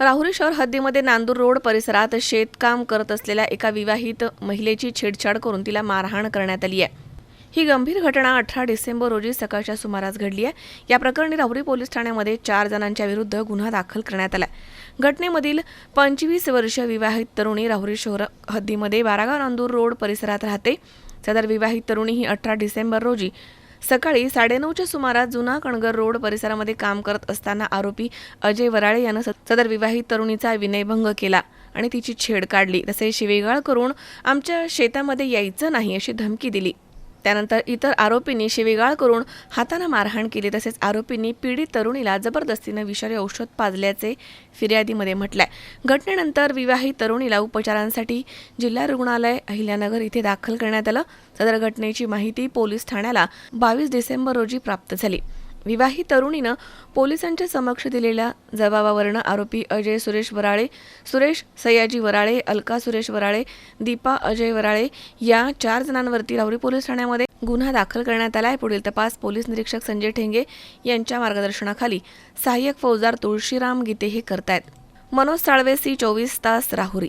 राहुरी शहर हद्दीमध्ये नांदूर रोड परिसरात शेतकाम करत असलेल्या एका विवाहित महिलेची छेडछाड करून तिला मारहाण करण्यात आली आहे. ही गंभीर घटना अठरा डिसेंबर रोजी सकाळच्या सुमारास घडली आहे. या प्रकरणी राहुरी पोलीस ठाण्यामध्ये चार जणांच्या विरुद्ध गुन्हा दाखल करण्यात आला घटनेमधील पंचवीस वर्षीय विवाहित तरुणी राहुरी शहर हद्दीमध्ये बारागाव नांदूर रोड परिसरात राहते. सदर विवाहित तरुणी ही अठरा डिसेंबर रोजी सकाळी साडेनऊच्या सुमारास जुना कणगर रोड परिसरामध्ये काम करत असताना आरोपी अजय वराळे यानं सदर विवाहित तरुणीचा विनयभंग केला आणि तिची छेड काढली. तसे शिवेगाळ करून आमच्या शेतामध्ये यायचं नाही अशी धमकी दिली. त्यानंतर इतर आरोपींनी शिवेगाळ करून हातानं मारहाण केली. तसेच आरोपींनी पीडित तरुणीला जबरदस्तीनं विषारी औषध पाजल्याचे फिर्यादीमध्ये म्हटलंय. घटनेनंतर विवाहित तरुणीला उपचारांसाठी जिल्हा रुग्णालय अहिल्यानगर इथे दाखल करण्यात आलं. सदर घटनेची माहिती पोलीस ठाण्याला बावीस डिसेंबर रोजी प्राप्त झाली. विवाहित तरुणीनं पोलिसांच्या समक्ष दिलेल्या जबाबावरनं आरोपी अजय सुरेश वराळे सुरेश सयाजी वराळे अलका सुरेश वराळे दीपा अजय वराळे या चार जणांवरती राहुरी पोलीस ठाण्यामध्ये गुन्हा दाखल करण्यात आला आहे पुढील तपास पोलीस निरीक्षक संजय ठेंगे यांच्या मार्गदर्शनाखाली सहाय्यक फौजदार तुळशीराम गीते हे करतायत. मनोज साळवे सी चोवीस तास राहुरी.